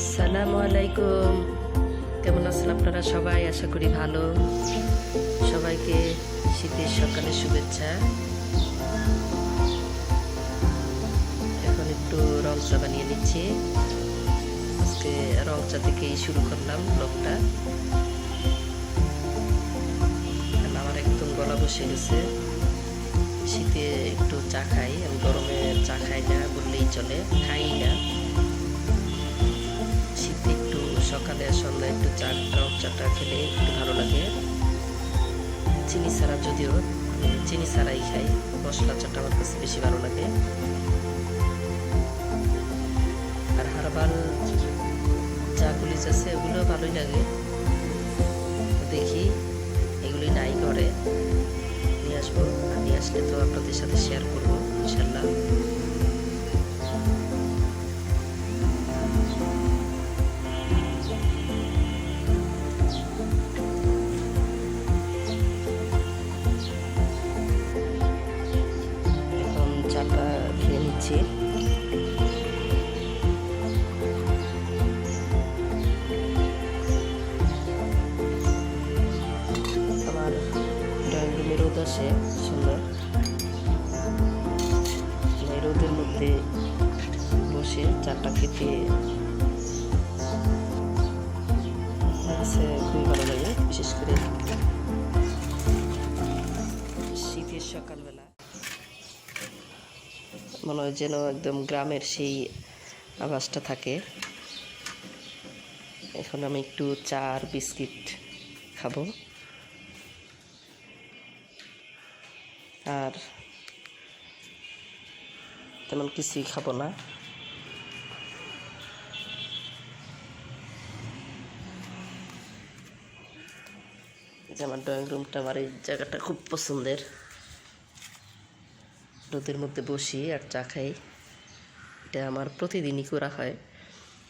আসসালামু আলাইকুম। কেমন আছেন আপনারা সবাই? আশা করি ভালো। সবাইকে শীতের সকালে শুভেচ্ছা। এখন একটু রং চা বানিয়ে নিচ্ছি। আজকে রং চা থেকেই শুরু করলাম ব্লগটা। আমার একদম গলা বসে গেছে। শীতে একটু চা খাই। আমি গরমে চা খাই না, বললেই চলে। খাই না। সকালে সন্ধ্যায় একটু চা রং চাটা খেলে একটু ভালো লাগে। চিনি ছাড়া যদিও, চিনি ছাড়াই খাই, মশলা চাটা আমার কাছে বেশি ভালো লাগে। আর হারবাল চা গুলিজ আছে ওগুলো ভালোই লাগে। দেখি এগুলি নাই করে নিয়ে আসব। আর নিয়ে আসলে তো আপনাদের সাথে শেয়ার করব, ইনশাল্লাহ। রুমে সুন্দর। রোদের মধ্যে বসে চারটা খেতে খুবই ভালো লাগে, বিশেষ করে শীতের সকালবেলা। মনে হয় যেন একদম গ্রামের সেই আবাসটা থাকে। এখন আমি একটু চা আর বিস্কিট খাব। আর তেমন কিছুই খাব না। আমার ড্রয়িং রুমটা আমার এই জায়গাটা খুব পছন্দের। রোদের মধ্যে বসি আর চা খাই। এটা আমার প্রতিদিনই করা হয়,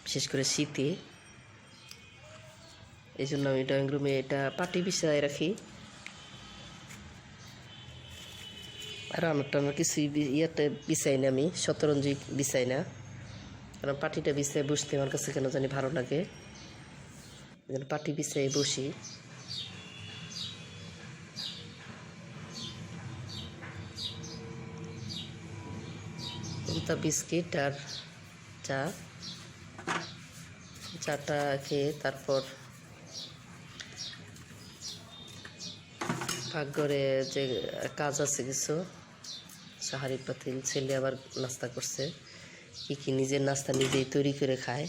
বিশেষ করে শীতে। এই জন্য আমি ড্রয়িং রুমে এটা পাটি বিছায় রাখি। আমারটা আমার কিছুই ইয়েতে বিছাই না আমি, শতরঞ্জি বিছাই না। কারণ পাটিটা বিছায় বসতে আমার কাছে কেন জানি ভালো লাগে। পাটি বিছাই বসি। তা বিস্কিট আর চা। চাটা খেয়ে তারপর পাকঘরে যে কাজ আছে কিছু। সাহারি পাতিল ছেলে আবার নাস্তা করছে। কি কি নিজের নাস্তা নিজেই তৈরি করে খায়।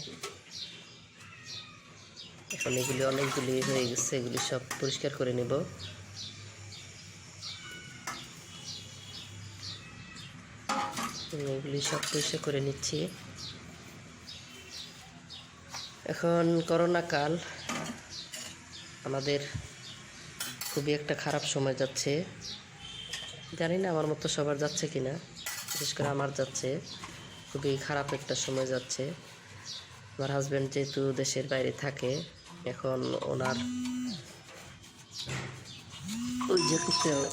এখন এগুলি অনেকগুলি হয়ে গেছে, এগুলি সব পরিষ্কার করে নেব। এগুলি সব পরিষ্কার করে নিচ্ছি। এখন করোনা কাল, আমাদের খুবই একটা খারাপ সময় যাচ্ছে। জানি না আমার মতো সবার যাচ্ছে কি না বিশেষ করে আমার যাচ্ছে। খুবই খারাপ একটা সময় যাচ্ছে। আমার হাজব্যান্ড যেহেতু দেশের বাইরে থাকে, এখন ওনার ওই যে করতে-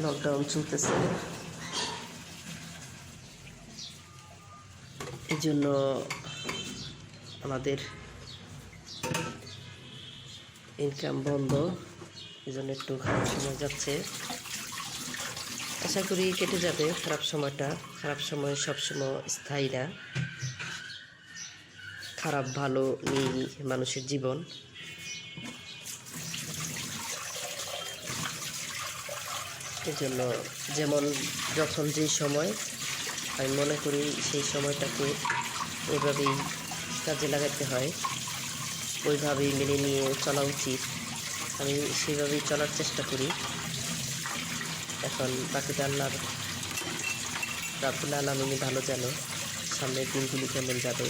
লকডাউন চলতেছে। এই জন্য আমাদের ইনকাম বন্ধ এই জন্য একটু খারাপ সময় যাচ্ছে। আশা করি কেটে যাবে খারাপ সময়টা। খারাপ সময় সবসময় স্থায়ী না। খারাপ, ভালো নিয়েই মানুষের জীবন। এই জন্য যেমন যখন যেই সময়, আমি মনে করি সেই সময়টাকে ওইভাবেই কাজে লাগাতে হয়। ওইভাবেই মেনে নিয়ে চলা উচিত। আমি সেইভাবেই চলার চেষ্টা করি। এখন বাকিটা আল্লাহর রাবুল আলমিনী ভালো জানে, সামনের দিনগুলি কেমন যাবে।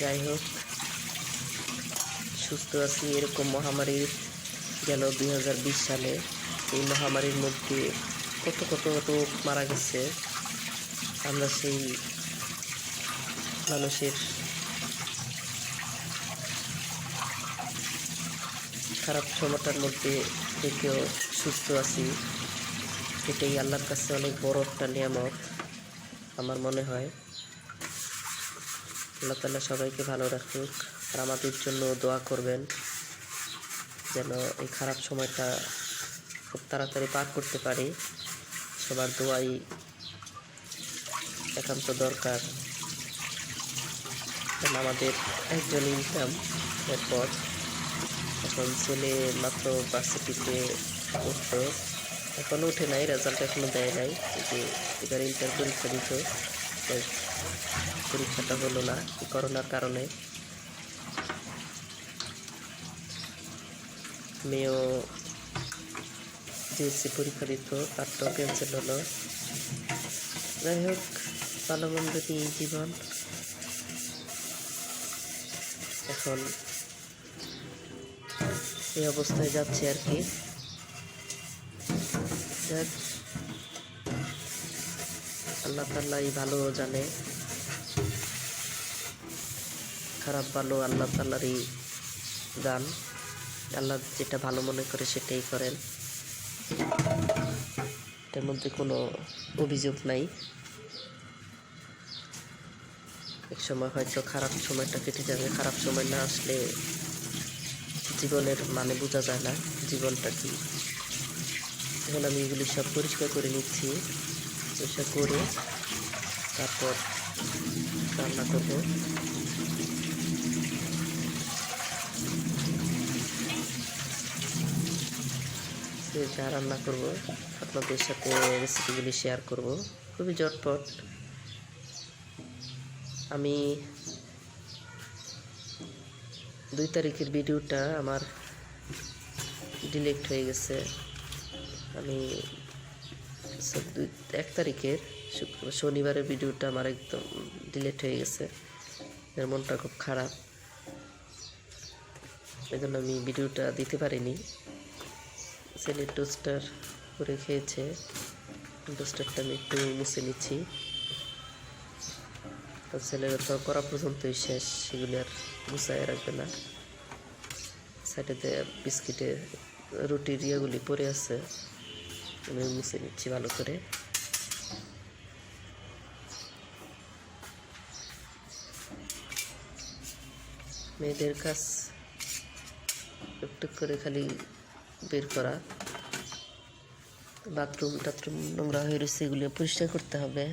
যাই হোক, সুস্থ আছি এরকম মহামারীর গেল দু হাজার বিশ সালে। এই মহামারীর মধ্যে কত কত কত মারা গেছে, আমরা সেই মানুষের খারাপ সময়টার মধ্যে থেকেও সুস্থ আছি। এটাই আল্লাহর কাছে অনেক বড় একটা নিয়ামত, আমার মনে হয়। আল্লাহ তালা সবাইকে ভালো রাখুক আর আমাদের জন্য দোয়া করবেন যেন এই খারাপ সময়টা খুব তাড়াতাড়ি পার করতে পারি। সবার দোয়াই একান্ত দরকার। কারণ আমাদের একজন ইনকাম এরপর। এখন ছেলে মাত্র ভার্সিটিতে উঠতো এখনও উঠে নাই রেজাল্ট এখনও দেয় নাই। যে এবার ইন্টার পরীক্ষা দিত পরীক্ষাটা হলো না করোনার কারণে। মেয়েও জিএসসি পরীক্ষা দিত, তারটাও ক্যান্সেল হলো। যাই হোক, ভালো মন্দ নিয়ে জীবন। এখন এই অবস্থায় যাচ্ছে আর কি। আল্লাহ তাল্লাই ভালো জানে। খারাপ ভালো আল্লাহ তাল্লারই গান আল্লাহ যেটা ভালো মনে করে সেটাই করেন। এটার মধ্যে কোনো অভিযোগ নাই এক সময় হয়তো খারাপ সময়টা কেটে যাবে, খারাপ সময় না আসলে জীবনের মানে বোঝা যায় না জীবনটা কি। এখন আমি এগুলি সব পরিষ্কার করে নিচ্ছি পরিষ্কার করে তারপর রান্না করব। যা রান্না করব, আপনাদের সাথে রেসিপিগুলি শেয়ার করব। খুবই ঝটপট আমি দুই তারিখের ভিডিওটা আমার ডিলেক্ট হয়ে গেছে। আমি দুই, এক তারিখের শনিবারের ভিডিওটা আমার একদম ডিলেট হয়ে গেছে। মনটা খুব খারাপ। এই জন্য আমি ভিডিওটা দিতে পারিনি। ছেলে টোস্টার করে খেয়েছে। টোস্টারটা আমি একটু মুছে নিচ্ছি। তো ছেলেরা তো করা পর্যন্তই শেষ, সেগুলি আর গুছায় রাখবে না। সাইডেতে বিস্কিটের রুটির ইয়েগুলি পড়ে আছে আমি মুছে নিচ্ছি ভালো করে। মেয়েদের কাজ টুকটুক করে খালি বের করা। বাথরুম টাথরুম নোংরা হয়ে রয়েছে, এগুলো পরিষ্কার করতে হবে।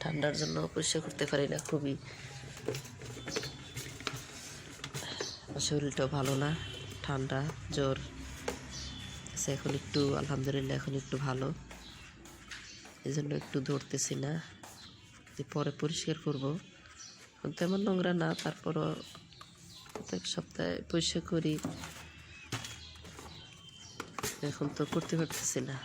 ঠান্ডার জন্য পরিষ্কার করতে পারি না খুবই। শরীরটা ভালো না ঠান্ডা জ্বর। আচ্ছা, এখন একটু আলহামদুলিল্লাহ এখন একটু ভালো। এই জন্য একটু ধরতেছি না। পরে পরিষ্কার করব। তেমন নোংরা না তারপরও প্রত্যেক সপ্তাহে পরিষ্কার করি। এখন তো করতে পারতেছি না।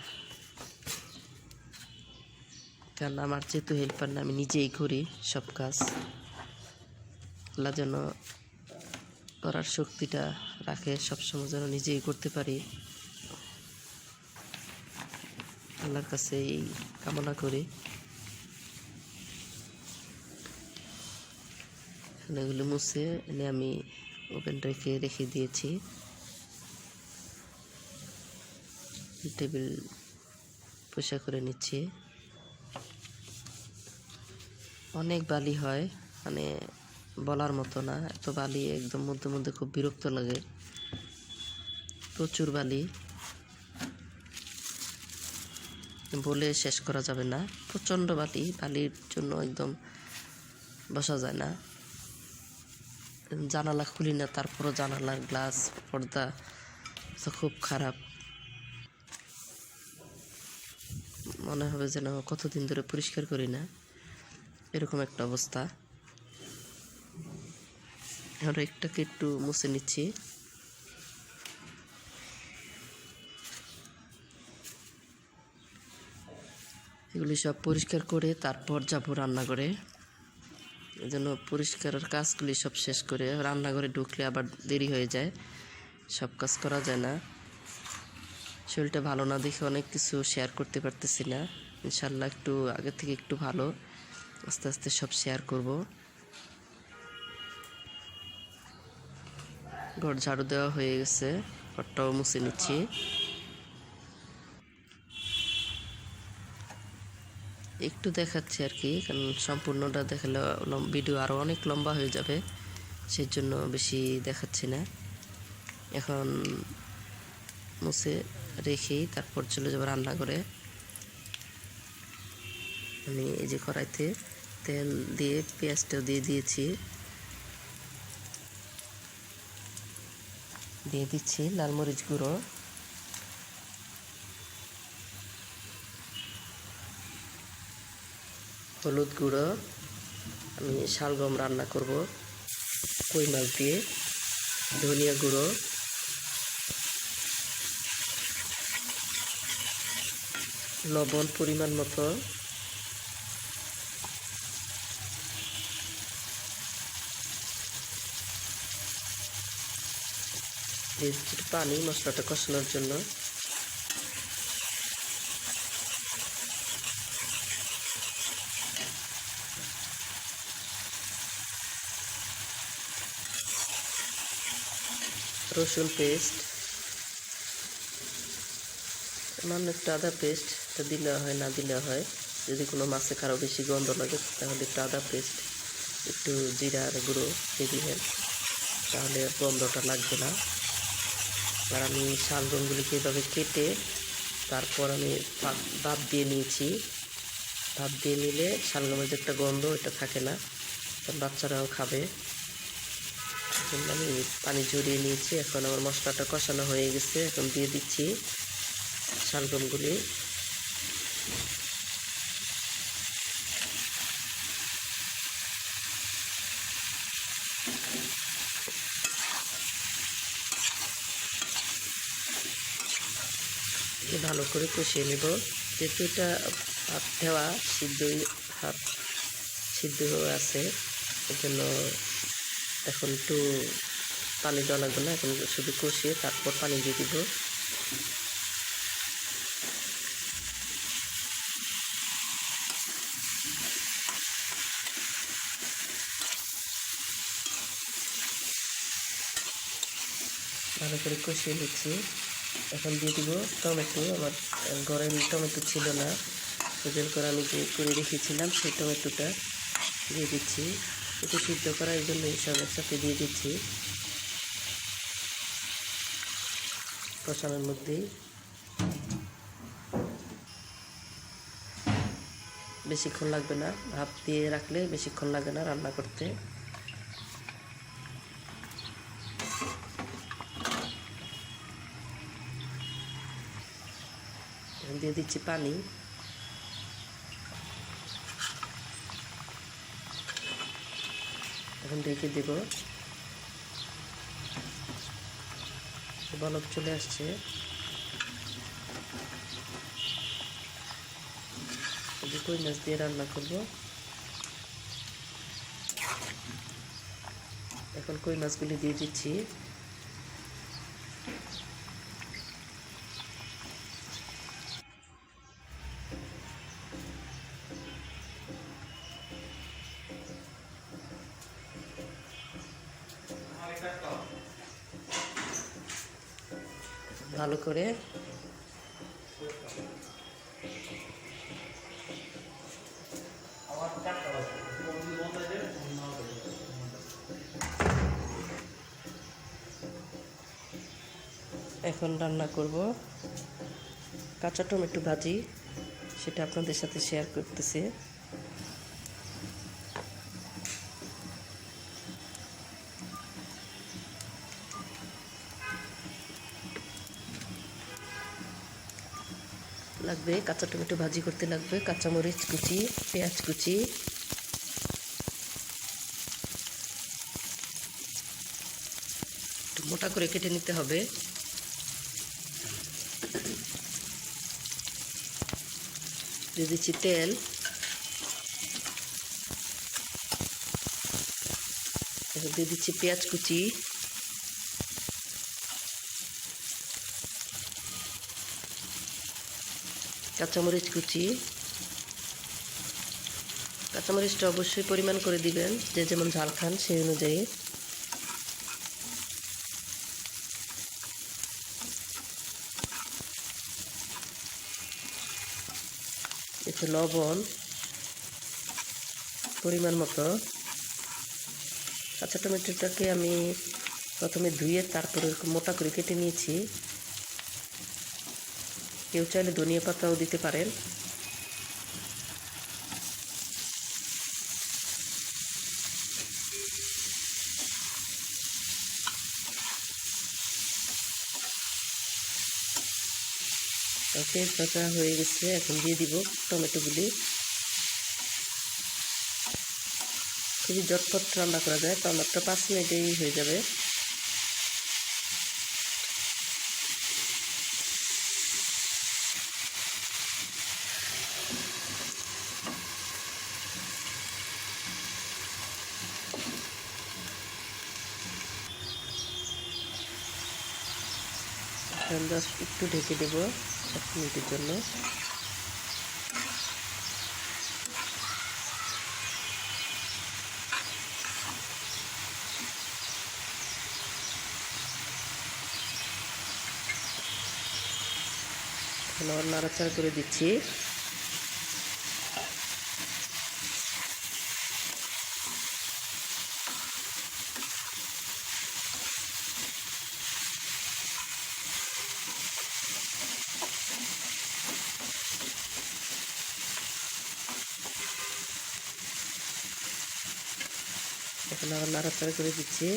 কারণ আমার যেহেতু হেল্পার না, আমি নিজেই করি সব কাজ। আল্লাহ যেন করার শক্তিটা রাখে, সবসময় যেন নিজেই করতে পারি। আল্লাহর কাছে এই কামনা করি। এগুলো মুছে এনে আমি ওপেন রেখে রেখে দিয়েছি। টেবিল পরিষ্কার করে নিচ্ছি। অনেক বালি হয় মানে বলার মতো না। এত বালি একদম মধ্যে মধ্যে খুব বিরক্ত লাগে। প্রচুর বালি। বলে শেষ করা যাবে না। প্রচণ্ড বালি, বালির জন্য একদম বসা যায় না। জানালা খুলি না, তারপরও জানালার গ্লাস, পর্দা তো খুব খারাপ। মনে হবে যেন কতদিন ধরে পরিষ্কার করি না। এরকম একটা অবস্থা। এখন একটাকে একটু মুছে নিচ্ছি। এগুলি সব পরিষ্কার করে তারপর যাব রান্নাঘরে। এই জন্য পরিষ্কারের কাজগুলি সব শেষ করে রান্নাঘরে ঢুকলে আবার দেরি হয়ে যায়। সব কাজ করা যায় না। শরীরটা ভালো না দেখে অনেক কিছু শেয়ার করতে পারতেছি না। ইনশাল্লাহ একটু আগে থেকে একটু ভালো। আস্তে আস্তে সব শেয়ার করব। ঘর ঝাড়ু দেওয়া হয়ে গেছে, ঘরটাও মুছে নিচ্ছি। একটু দেখাচ্ছি আর কি, কারণ সম্পূর্ণটা দেখালে ভিডিও আরও অনেক লম্বা হয়ে যাবে সেই জন্য বেশি দেখাচ্ছি না। এখন মুছে রেখেই তারপর চলে যাব রান্না করে আমি এই যে কড়াইতে তেল দিয়ে, পেঁয়াজটাও দিয়ে দিয়েছি। দিয়ে দিচ্ছি লাল মরিচ গুঁড়ো। হলুদ গুঁড়ো। আমি শালগম রান্না করব। কই মাছ দিয়ে? ধনিয়া গুঁড়ো। লবণ পরিমাণ মতো। দিয়ে দিচ্ছি একটু পানি, মশলাটা কষানোর জন্য। রসুন পেস্ট। সামান্য একটু আদা পেস্ট দিলে হয়, না দিলে হয়। যদি কোনো মাছে কারও বেশি গন্ধ লাগে, তাহলে একটু আদা পেস্ট, একটু জিরার গুঁড়ো দিয়ে দিবেন। তাহলে আর গন্ধটা লাগবে না। আর আমি শালগমগুলিকে এভাবে কেটে তারপর আমি ভাপ- দিয়ে নিয়েছি। ভাপ দিয়ে নিলে শালগমের যে একটা গন্ধ এটা থাকে না। বাচ্চারাও খাবে। এখন আমি পানি ঝরিয়ে নিয়েছি। এখন আমার মশলাটা কষানো হয়ে গেছে। এখন দিয়ে দিচ্ছি শালগমগুলি। দিয়ে ভালো করে কষিয়ে নেব। যেহেতু এটা হাত দেওয়া, সিদ্ধই হাত সিদ্ধ হয়ে আছে এর জন্য এখন একটু পানি দেওয়া লাগবে না, এখন শুধু কষিয়ে তারপর পানি দিয়ে দিব। ভালো করে কষিয়ে নিচ্ছি। এখন দিয়ে দিব টমেটো। আমার ঘরে টমেটো ছিল না। ওদের করে আমি যে করে রেখেছিলাম সেই টমেটোটা দিয়ে দিচ্ছি। একটু সিদ্ধ করার জন্য এইসব একসাথে দিয়ে দিচ্ছি। কষানোর মধ্যেই বেশিক্ষণ লাগবে না। ভাপ দিয়ে রাখলে বেশিক্ষণ লাগে না রান্না করতে। দিয়ে দিচ্ছি পানি। এখন ঢেকে দেব। বলক চলে আসছে। কই মাছ দিয়ে রান্না করব। এখন কই মাছগুলি দিয়ে দিচ্ছি। এখন রান্না করব। কাঁচা টমেটো ভাজি, সেটা আপনাদের সাথে শেয়ার করতেছি। লাগবে, কাঁচা টমেটো ভাজি করতে লাগবে, কাঁচামরিচ কুচি, পেঁয়াজ কুচি। মোটা করে কেটে নিতে হবে। দিয়ে দিচ্ছি তেল। দিয়ে দিচ্ছি পেঁয়াজ কুচি। কাঁচামরিচ কুচি। কাঁচামরিচটা অবশ্যই পরিমাণ করে দিবেন, যে যেমন ঝাল খান সেই অনুযায়ী। হচ্ছে লবণ পরিমাণ মতো। কাঁচা টমেটোটাকে আমি প্রথমে ধুয়ে তারপরে মোটা করে কেটে নিয়েছি। কেউ চাইলে ধনিয়া পাতাও দিতে পারেন। ভাজা হয়ে গেছে। এখন দিয়ে দিব টমেটোগুলি খুবই জটপট রান্না করা যায়। মাত্র পাঁচ মিনিটেই হয়ে যাবে। একটু ঢেকে দেবো। এক মিনিটের জন্য। আবার নাড়াচাড়া করে দিচ্ছি। এখন আবার নাড়াচাড়া করে দিচ্ছি।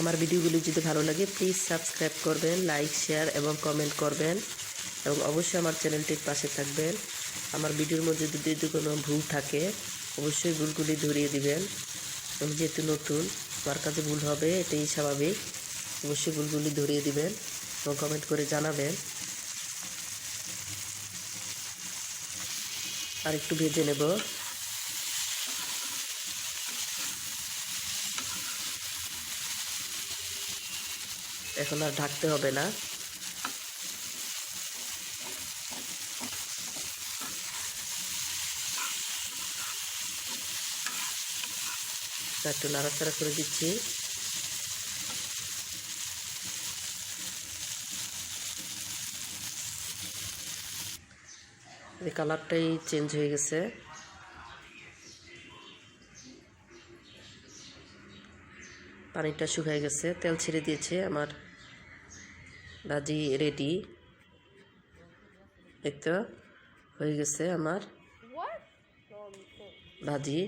আমার ভিডিওগুলি যদি ভালো লাগে প্লিজ সাবস্ক্রাইব করবেন লাইক শেয়ার এবং কমেন্ট করবেন এবং অবশ্যই আমার চ্যানেলটির পাশে থাকবেন। আমার ভিডিওর মধ্যে যদি যদি কোনো ভুল থাকে, অবশ্যই ভুলগুলি ধরিয়ে দিবেন। আমি যেহেতু নতুন, আমার কাছে ভুল হবে, এটাই স্বাভাবিক। অবশ্যই ভুলগুলি ধরিয়ে দিবেন এবং কমেন্ট করে জানাবেন। আর একটু ভেজে নেব। এখন আর ঢাকতে হবে না। একটু নাড়াচাড়া করে দিচ্ছি। এই কালারটাই চেঞ্জ হয়ে গেছে। পানিটা শুকায় গেছে তেল ছেড়ে দিয়েছে আমার ভাজি রেডি এই তো হয়ে গেছে আমার? ভাজি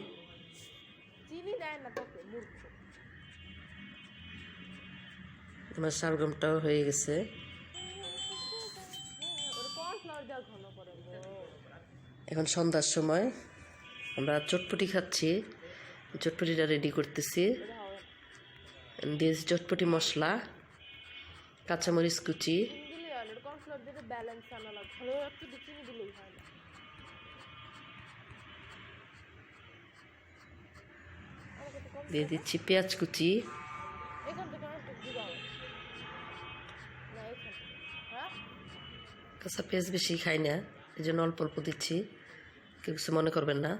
আমার শালগমটাও হয়ে গেছে। কর্নফ্লাওয়ার দেওয়া ঘন করে এখন সন্ধ্যার সময়। আমরা চটপটি খাচ্ছি। চটপটিটা রেডি করতেছি। দিয়েছি চটপটি মশলা, কাঁচামরিচ কুচি। দিয়ে দিচ্ছি পেঁয়াজ কুচি। কাঁচা পেঁয়াজ বেশি খাই না এই জন্য অল্প অল্প দিচ্ছি। কেউ কিছু মনে করবেন না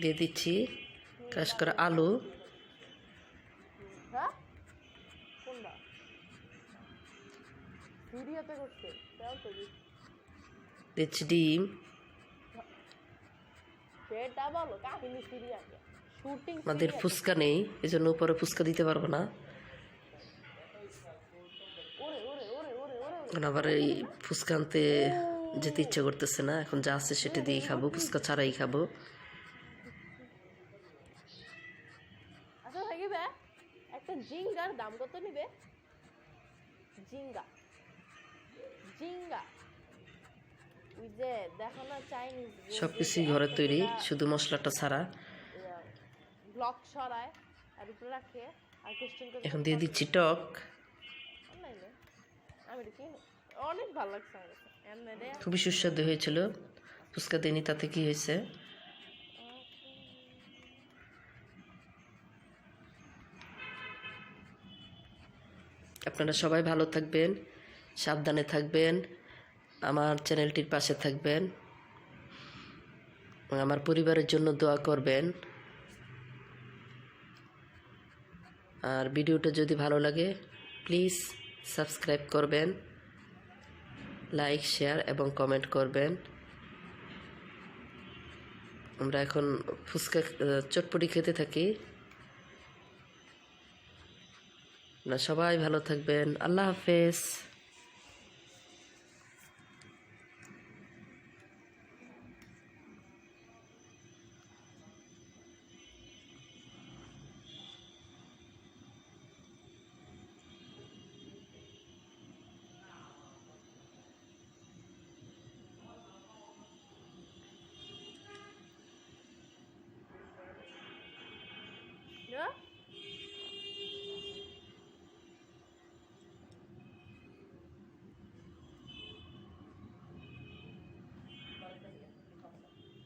দিয়ে দিচ্ছি ক্রাশ করা আলু হ্যাঁ দিচ্ছি। ডিম আমাদের ফুচকা নেই এই জন্য উপরে ফুচকা দিতে পারব না আবার এই ফুচকা আনতে যেতে ইচ্ছে করতেছে না। এখন যা আছে সেটা দিয়েই খাব ফুচকা ছাড়াই খাব। আচ্ছা একটা জিঙ্গার দাম কত নিবে? জিঙ্গা। জিঙ্গা। সব কিছুই ঘরে তৈরি শুধু মশলাটা ছাড়া। ব্লক সরায় আর উপরে রাখে আর এখন দিয়ে দিচ্ছি টক। অনেক ভালো লাগছে আমার খুবই সুস্বাদু হয়েছিল। ফুচকা দিইনি তাতে কি হয়েছে? আপনারা সবাই ভালো থাকবেন, সাবধানে থাকবেন, আমার চ্যানেলটির পাশে থাকবেন আমার পরিবারের জন্য দোয়া করবেন। আর ভিডিওটা যদি ভালো লাগে প্লিজ সাবস্ক্রাইব করবেন। লাইক শেয়ার এবং কমেন্ট করবেন। আমরা এখন ফুচকা চটপটি খেতে থাকি। না সবাই ভালো থাকবেন। আল্লাহ হাফেজ।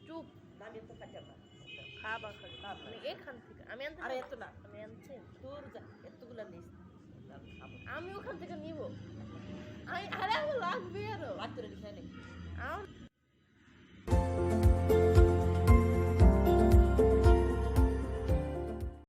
চুপ। খাবার খাবি মানে এখান থেকে আমি আনতে আরে এত না। আমি আনছি। দূর যা। এতগুলা নিস আমি ওখান থেকে নিব। আমি আরে আমার লাগবে আরও। লাগতো রে খেয়ে নে। আমার